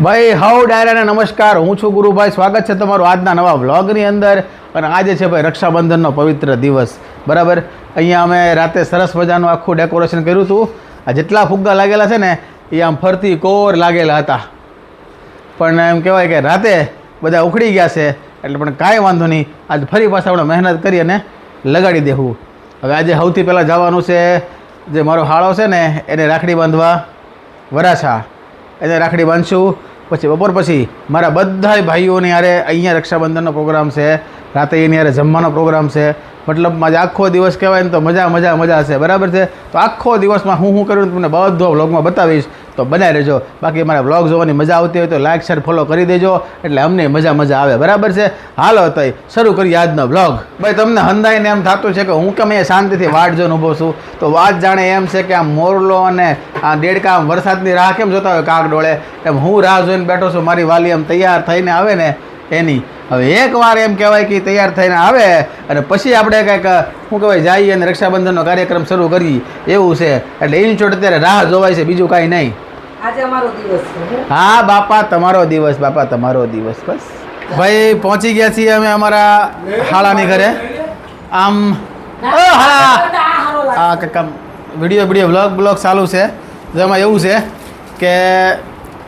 ભાઈ, હાઉ ડાયરાને નમસ્કાર. હું છું ગુરુભાઈ. સ્વાગત છે તમારું આજના નવા વ્લોગની અંદર. અને આજે છે ભાઈ રક્ષાબંધનનો પવિત્ર દિવસ. બરાબર? અહીંયા અમે રાતે સરસ મજાનું આખું ડેકોરેશન કર્યું હતું. આ જેટલા ફુગ્ગા લાગેલા છે ને, એ આમ ફરતી કોર લાગેલા હતા. પણ એમ કહેવાય કે રાતે બધા ઉખડી ગયા છે. એટલે પણ કાંઈ વાંધો નહીં. આજ ફરી પાછા આપણે મહેનત કરી અને લગાડી દેવું. હવે આજે સૌથી પહેલાં જવાનું છે જે મારો હાળો છે ને, એને રાખડી બાંધવા વરાછા. એને રાખડી બાંધશું. પછી બપોર પછી મારા બધાય ભાઈઓને યારે અહીંયા રક્ષાબંધનનો પ્રોગ્રામ છે, રાતે એની યારે જમવાનો પ્રોગ્રામ છે. મતલબમાં જ આખો દિવસ કહેવાય ને તો મજા મજા મજા છે બરાબર છે? તો આખો દિવસમાં હું શું કર્યું તમને બધો વ્લોગમાં બતાવીશ. તો બનાવી રહેજો. બાકી મારા વ્લોગ જોવાની મજા આવતી હોય તો લાઇક શેર ફોલો કરી દેજો. એટલે અમને મજા મજા આવે. બરાબર છે? હાલો તો શરૂ કરીએ આજનો વ્લોગ ભાઈ, તમને હંદાઈને એમ થતું છે કે હું કેમ અહીંયા શાંતિથી વાટ જોઈને ઊભો છું? તો વાત જાણે એમ છે કે આ મોરલો અને આ દેડકા વરસાદની રાહ કેમ જોતા હોય કાગ ડોળે એમ હું રાહ જોઈને બેઠો છું, મારી વાલી એમ તૈયાર થઈને આવે ને એની. હવે એકવાર એમ કહેવાય કે તૈયાર થઈને આવે અને પછી આપણે કંઈક શું કહેવાય જઈએ અને રક્ષાબંધનનો કાર્યક્રમ શરૂ કરીએ. એવું છે. એટલે એની ચોટ અત્યારે રાહ જોવાય છે બીજું કાંઈ નહીં. હે? બાપા તમારો દિવસ બાપા તમારો દિવસ બસ. ભાઈ પહોંચી ગયા છીએ અમે અમારા હાળાની ઘરે. આમ હા. આમ વીડિયો વીડિયો બ્લોગ બ્લોગ ચાલુ છે. જેમાં એવું છે કે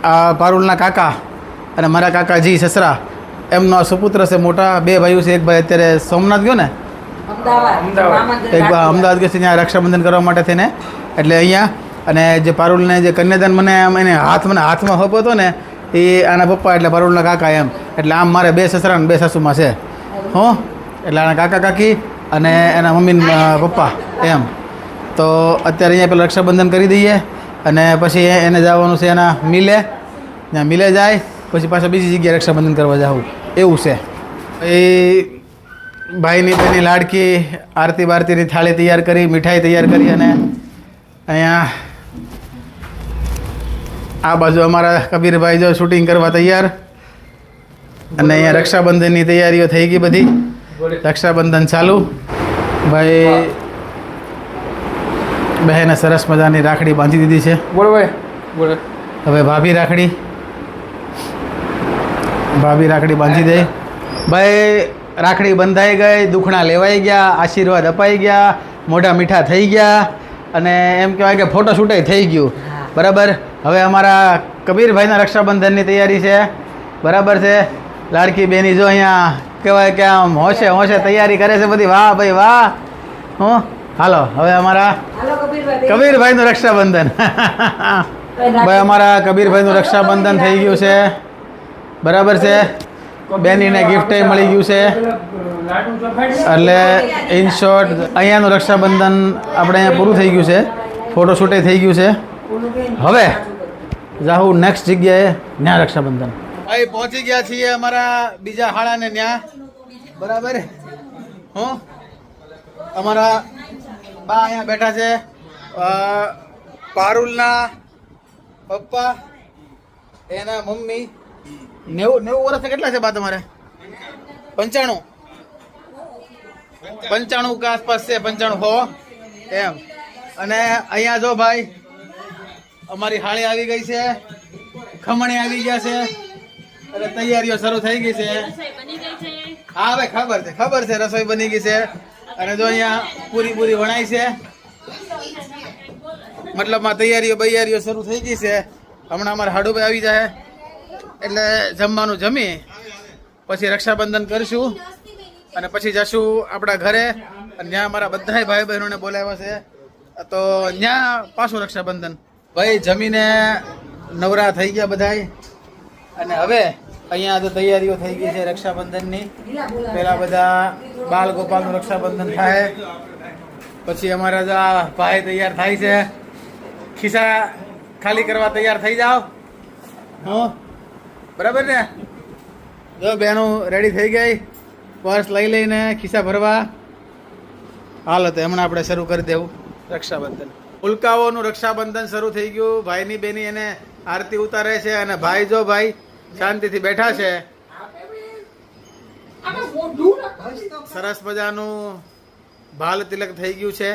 આ પારુલના કાકા અને મારા કાકાજી સસરા એમનો આ સુપુત્ર છે મોટા બે ભાઈઓ છે એક ભાઈ અત્યારે સોમનાથ ગયો ને? એક ભાઈ અમદાવાદ ગયો છે ત્યાં રક્ષાબંધન કરવા માટે થઈને. એટલે અહીંયા અને જે પારુલને જે કન્યાદાન મને આમ એને હાથ મને હાથમાં હપ હતો ને એ આના પપ્પા એટલે પારુલના કાકા એમ. એટલે આમ મારે બે સસરા અને બે સાસુમાં છે. હું? એટલે આના કાકા કાકી અને એના મમ્મી પપ્પા એમ. તો અત્યારે અહીંયા પેલા રક્ષાબંધન કરી દઈએ. અને પછી એને જવાનું છે એના મિલે. ત્યાં મિલે જાય પછી પાછા બીજી જગ્યાએ રક્ષાબંધન કરવા જાઉં. એવું છે. એ ભાઈની બેની લાડકી આરતી બારતીની થાળી તૈયાર કરી મીઠાઈ તૈયાર કરી અને અહીંયા આ બાજુ અમારા કબીરભાઈ જો શૂટિંગ કરવા તૈયાર. અને અહીંયા રક્ષાબંધનની તૈયારીઓ થઈ ગઈ બધી. રક્ષાબંધન ચાલુ. ભાઈ બહેને સરસ મજાની રાખડી બાંધી દીધી છે. બોલો ભાઈ બોલો. હવે ભાભી રાખડી. ભાભી રાખડી બાંધી દે. ભાઈ રાખડી બંધાઈ ગઈ દુખણા લેવાઈ ગયા આશીર્વાદ અપાઈ ગયા મોઢા મીઠા થઈ ગયા અને એમ કહેવાય કે ફોટો શૂટે થઈ ગયું. બરાબર? હવે અમારા કબીરભાઈના રક્ષાબંધનની તૈયારી છે. બરાબર છે? લાડકી બેની જો અહીંયા કહેવાય કે આમ હોશે હોશે તૈયારી કરે છે બધી. વાહ ભાઈ વાહ. હું? હાલો હવે અમારા કબીરભાઈનું રક્ષાબંધન. ભાઈ અમારા કબીરભાઈનું રક્ષાબંધન થઈ ગયું છે. બરાબર છે. બેનીને ગિફ્ટ મળી ગયું છે. એટલે ઇન શોર્ટ અહીંયાનું રક્ષાબંધન આપણે અહીંયા પૂરું થઈ ગયું છે. ફોટોશૂટે થઈ ગયું છે. હવે જાહુ નેક્સ્ટ જગ્યાએ ન્યા રક્ષાબંધન. અહીં પહોંચી ગયા છીએ અમારા બીજા હાળાને ન્યા. બરાબર? હું? અમારા બા અહીંયા બેઠા છે. પારુલના પપ્પા એના મમ્મી નેવું નેવું વર્ષ કેટલા છે બા તમારે? પંચાણું. પંચાણું કે આસપાસ છે, પંચાણું, હો. એમ. અને અહીંયા જો ભાઈ, અમારી હાળી આવી ગઈ છે. ખમણી આવી ગયા છે. એટલે તૈયારીઓ શરૂ થઈ ગઈ છે. હા ભાઈ ખબર છે ખબર છે, રસોઈ બની ગઈ છે. અને જો અહીંયા પૂરી પૂરી વણાઈ છે. મતલબમાં તૈયારીઓ બૈયારીઓ શરૂ થઈ ગઈ છે. હમણાં અમારે હાડુભાઈ આવી જાય. એટલે જમવાનું જમી, પછી રક્ષાબંધન કરીશું અને પછી જશું આપણા ઘરે. અને ત્યાં અમારા બધા ભાઈ બહેનોને બોલાવ્યા છે. તો ત્યાં પાછું રક્ષાબંધન. ભાઈ, જમીને નવરા થઈ ગયા બધાય. અને હવે અહીંયા તો તૈયારીઓ થઈ ગઈ છે રક્ષાબંધનની, પહેલાં બધા બાલ ગોપાલનું રક્ષાબંધન થાય. પછી અમારા જો ભાઈ તૈયાર થાય છે. ખિસ્સા ખાલી કરવા તૈયાર થઈ જાઓ. હું? બરાબર ને? જો બહેનો રેડી થઈ ગઈ. પર્સ લઈ લઈને ખિસ્સા ભરવા. હાલ તો હમણાં આપણે શરૂ કરી દેવું. રક્ષાબંધન. ઉલ્કાઓનું રક્ષાબંધન શરૂ થઈ ગયું. ભાઈની બેની એને આરતી ઉતારે છે અને ભાઈ જો ભાઈ શાંતિથી બેઠા છે. સરસ મજાનું ભાલ તિલક થઈ ગયું છે.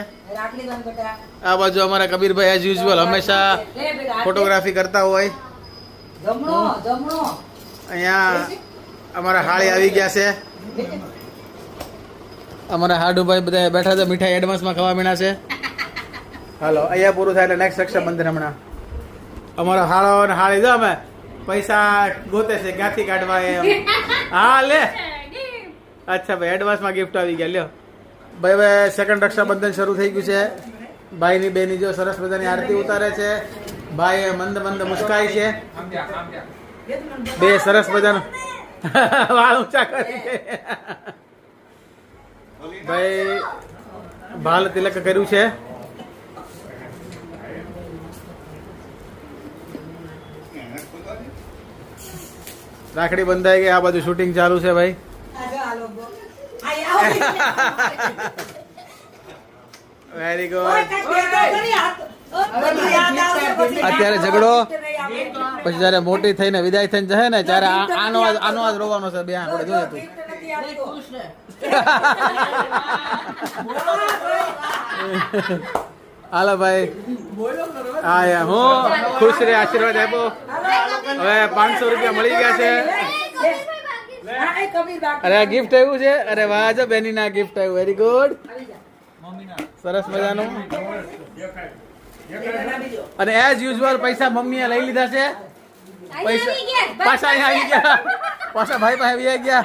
આ બાજુ અમારા કબીરભાઈ એઝ યુઝ્યુઅલ હંમેશા ફોટોગ્રાફી કરતા હોય. જમણો જમણો. અહીંયા અમારા હાળી આવી ગયા છે. અમારા હાડુભાઈ બધા બેઠા છે મીઠાઈ એડવાન્સમાં ખાવા મીણા છે. હાલો અહીંયા પૂરું થાય એટલે નેક્સ્ટ રક્ષાબંધન હમણાં. અમારો હાળો અને હાળી જો અમે પૈસા ગોતે છે ક્યાંથી કાઢવા એ હા લે. અચ્છા ભાઈ એડવાન્સમાં ગિફ્ટ આવી ગયા લ્યો. ભાઈ હવે સેકન્ડ રક્ષાબંધન શરૂ થઈ ગયું છે. ભાઈની બેની જો સરસ મજાની આરતી ઉતારે છે. ભાઈ મંદ મંદ મુસ્કાય છે. બે સરસ મજાનું. વાળ ઊંચા કરી. ભાઈ ભાલ તિલક કર્યું છે. રાખડી બંધાઈ ગઈ આ બાજુ શૂટિંગ ચાલુ છે ભાઈ. વેરી ગુડ અત્યારે ઝઘડો પછી જયારે મોટી થઈને વિદાય થઈને જશે ને ત્યારે આનો આજ આનો આજ રોવાનો છે બે આપણે જોઈએ તું. હાલો ભાઈ. હા યા હું ખુશ રે આશીર્વાદ આપો હવે પાંચસો રૂપિયા મળી ગયા છે. અરે આ ગિફ્ટ આવ્યું છે? અરે વાહ જો બેની ના ગિફ્ટ આવ્યું વેરી ગુડ સરસ મજાનું. અને એઝ યુઝ્યુઅલ પૈસા મમ્મીએ લઈ લીધા છે. પૈસા પાછા આવી ગયા. પાછા ભાઈ પાસે આવી ગયા.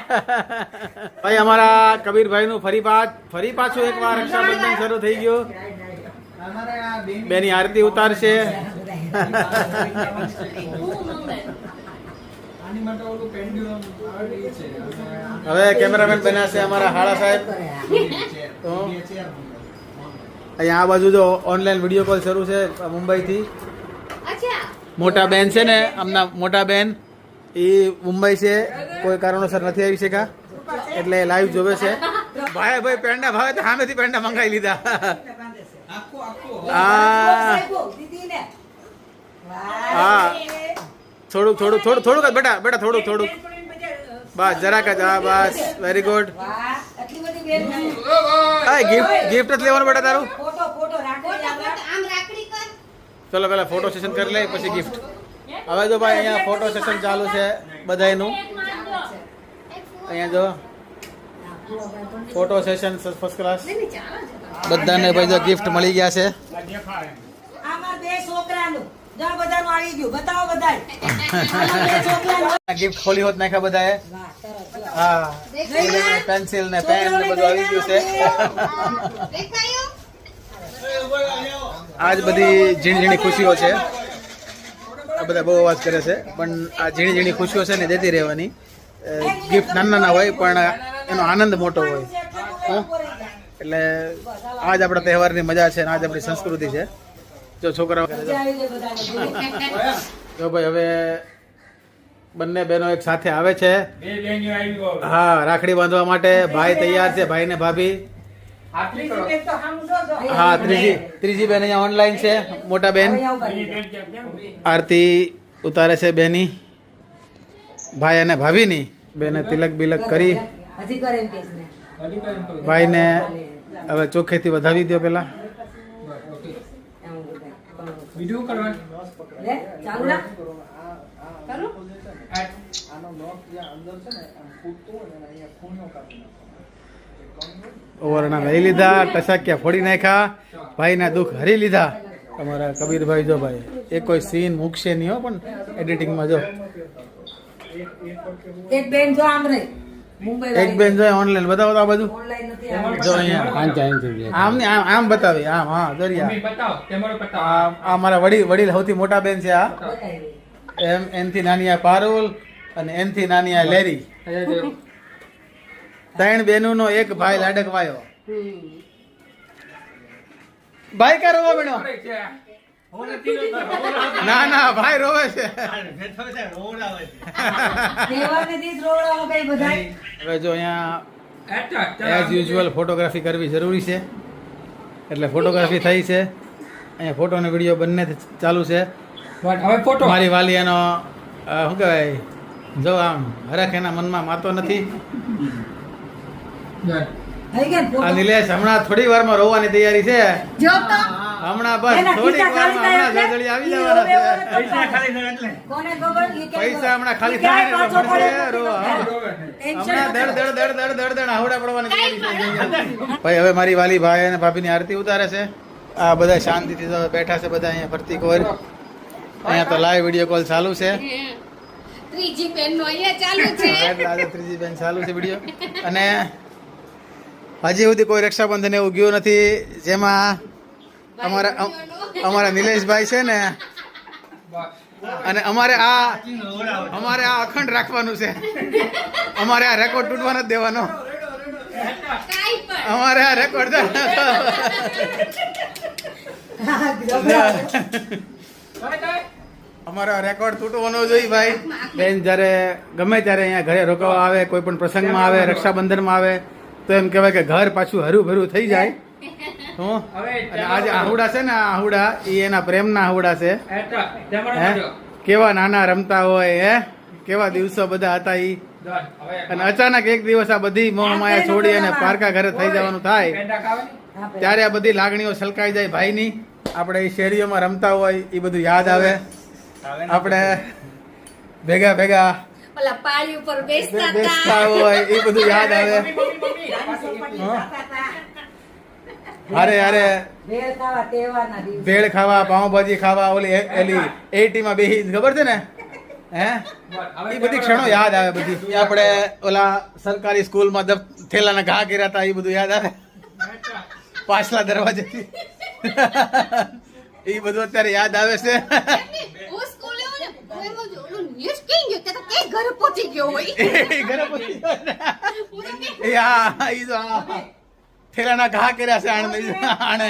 ભાઈ અમારા કબીરભાઈ નું ફરી પાછ ફરી પાછું એક વાર રક્ષાબંધન શરૂ થઈ ગયું. બેની આરતી ઉતારશે. હવે કેમેરામેન બન્યા છે અમારા હાળા સાહેબ. તો અહીંયા આ બાજુ જો ઓનલાઈન વીડિયો કોલ શરૂ છે મુંબઈથી. મોટા બેન છે ને હમણાં મોટા બેન એ મુંબઈ છે. કોઈ કારણોસર નથી આવી શક્યા. એટલે લાઈવ જોવે છે. ભાઈ ભાઈ પેંડા ભાવે તો સામેથી પેંડા મંગાવી લીધા. હા. થોડુંક થોડુંક થોડું થોડુંક જ બેટા બેટા થોડુંક થોડુંક. બસ જરાક જ હા બસ વેરી ગુડ ગિફ્ટ ગિફ્ટ જ લેવાનું બેટા તારું ફોટો ફોટો રાખડી આપણા આમ રાખડી કર ચલો પેલા ફોટો સેશન કરી લે પછી ગિફ્ટ હવે જો ભાઈ અહીંયા ફોટો સેશન ચાલુ છે બધાયનું. અહીંયા જો. ફોટો સેશન ફર્સ્ટ ક્લાસ બધાને ભાઈ જો ગિફ્ટ મળી ગયા છે. આમાં બે છોકરાનું. જા બધાનું આવી ગયું. બતાવો બધાય. આમાં બે છોકરાનું. ગિફ્ટ ખોલી હોત નાખ્યા બધાએ. હા. પેન્સિલ ને પેન ને બધું આવી ગયું છે. દેખાયું? આજ બધી ઝીણી ઝીણી ખુશીઓ છે આ બધા બહુ અવાજ કરે છે પણ આ ઝીણી ઝીણી ખુશીઓ છે ને દેતી રહેવાની ગિફ્ટ નાના નાના હોય પણ એનો આનંદ મોટો હોય? એટલે આજ આપણા તહેવારની મજા છે અને આજ આપણી સંસ્કૃતિ છે જો છોકરાઓ. જો ભાઈ હવે બંને બહેનો એક સાથે આવે છે. હા રાખડી બાંધવા માટે ભાઈ તૈયાર છે ભાઈ ને ભાભી હા ત્રીજી ત્રીજી બેન અહીંયા ઓનલાઈન છે મોટા બેન? આરતી ઉતારે છે બેની. ભાઈ અને ભાભીની. બેને તિલક બિલક કરી. હજી કરે એમ કેસ ને. હજી કરી તો. ભાઈને હવે ચોખ્ખેથી વધાવી દો પેલા. એમ બધાય. બીજું કરવાનું લે, ચાલુ અહીંયા ખૂણો આ ઓવરણા લઈ લીધા ટસાક્યા ફોડી નાખ્યા ભાઈના દુઃખ હરી લીધા. તમારા કબીરભાઈ જો ભાઈ એ કોઈ સીન મૂકશે નહીં હો પણ એડિટિંગમાં જો. એક બેન જો આમ રહી. એક બેન જો ઓનલાઈન બતાવો તો આ બાજુ ઓનલાઈન નથી આવડતું. જો અહીંયા. આમ ને આમ આમ બતાવી આમ હા દરિયા. આ મારા વડીલ વડીલ સૌથી મોટા બેન છે આ. એમ એનથી નાની આ પારુલ અને એનથી નાની આ લેરી. અહીંયા જો. નો એક ભાઈ લાડકવાયો ભાઈ કા રોવા બેનો. ના ના ભાઈ રોવે છે. હવે જો અહીંયા એઝ યુઝ્યુઅલ ફોટોગ્રાફી કરવી જરૂરી છે એટલે ફોટોગ્રાફી થઈ છે અહીંયા ફોટો અને વીડિયો બંને ચાલુ છે હવે ફોટો મારી વાલી એનો શું કહેવાય જો આમ હરખ એના મનમાં માતો નથી ચાલ. થઈ ગયા ને આ ફોટો? નિલેશ હમણાં થોડી વારમાં રોવાની તૈયારી છે. જો તો. હા હમણાં બસ એના વારમાં ખાલી હમણાં થાય જળજળી આવી જવાના છે. હવે પૈસા ખાલી થાય એટલે. કોને ખબર? ઈ કે પૈસા હમણાં ખાલી થાય ને પાછો એટલે પડે મળશે, રો, હા. ટેન્શન હમણાં દડ દડ દડ દડ દડ દડ આવડા પડવાની તૈયારી ભાઈ હવે મારી વાલી ભાઈ અને ભાભીની આરતી ઉતારે છે. આ બધા શાંતિથી બેઠા છે બધા અહીંયા ફરતી કોર અહીંયા તો લાઈવ વીડિયો કોલ ચાલુ છે. ત્રીજી બેન નો અહીંયા ચાલુ છે. ત્રીજી બેન ચાલુ છે વીડિયો અને હજી સુધી કોઈ રક્ષાબંધન એવું ગયું નથી, જેમાં અમારા અમારા નિલેશભાઈ છે ને, અને અમારે આ અમારે આ અખંડ રાખવાનું છે. અમારે આ રેકોર્ડ તૂટવા નથી દેવાનો. અમારે આ રેકોર્ડ અમારો રેકોર્ડ તૂટવાનો જોઈએ ભાઈ. બેન, જ્યારે ગમે ત્યારે અહીંયા ઘરે રોકાવા આવે, કોઈ પણ પ્રસંગમાં આવે, રક્ષાબંધનમાં આવે તો એમ કહેવાય કે ઘર પાછું હરુભરું થઈ જાય. હું? અને આજે આહુડા છે ને આ આહુડા એ એના પ્રેમના આહુડા છે. હે? કેવા નાના રમતા હોય હે? કેવા દિવસો બધા હતા ઈ. અને અચાનક એક દિવસ આ બધી મોહ માયા છોડી અને પારકા ઘરે થઈ જવાનું થાય. ત્યારે આ બધી લાગણીઓ છલકાઈ જાય ભાઈની. આપણે એ શેરીઓમાં રમતા હોય એ બધું યાદ આવે. આપણે ભેગા ભેગા ઓલા પાળી ઉપર બેસતા બેસતા હતા હોય એ બધું યાદ આવે. અરે અરે. ભેળ ખાવા પાઉંભાજી ખાવા ઓલી એલી એલી એટીમાં બેહી ખબર છે ને? હે? એ બધી ક્ષણો યાદ આવે બધી. આપણે ઓલા સરકારી સ્કૂલમાં થેલાના ઘા કર્યા હતા એ બધું યાદ આવે. પાછલા દરવાજેથી. એ બધું અત્યારે યાદ આવે છે હું સ્કૂલે હોય ને હું એમ જ કેમ ગયો તો કે ઘર પહોંચી ગયો હોય. ઘર પહોંચી ગયો આ ઈ તો આ થેલાના ઘા કર્યા છે આણે આણે.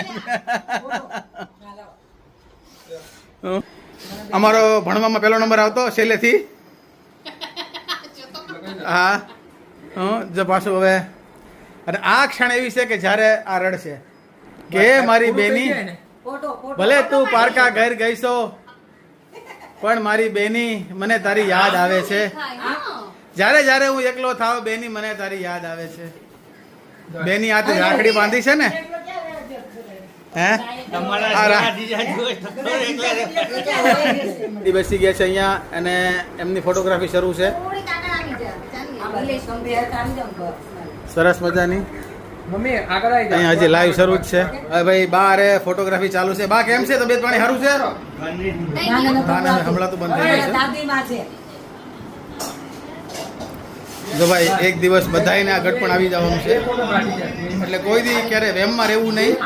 અમારો ભણવામાં પહેલો નંબર આવતો છેલ્લેથી. હા. હં જો પાછું હવે. અને આ ક્ષણ એવી છે કે જ્યારે આ રડશે. કે મારી બેની ભલે તું પારકા ઘર ગઈ છો પણ મારી બેની મને તારી યાદ આવે છે. જ્યારે જ્યારે હું એકલો થાવ બેની મને તારી યાદ આવે છે. બેની આ તો રાખડી બાંધી છે ને? હે? આ એ બેસી ગયા છે અહીંયા અને એમની ફોટોગ્રાફી શરૂ છે. સરસ મજાની. મમ્મી આગળ આવી અહીંયા હજી લાઈવ શરૂ જ છે. હવે ભાઈ બારે ફોટોગ્રાફી ચાલુ છે. બા કેમ છે તબિયત પાણી? સારું છે ના, ના, ના, ના, ના, હમણાં તો બંધ થઈ ગયું છે. જો ભાઈ એક દિવસ બધાને આ ગઢપણ આવી જવાનું છે. એટલે કોઈ દી ક્યારે વેમમાં રહેવું નહીં.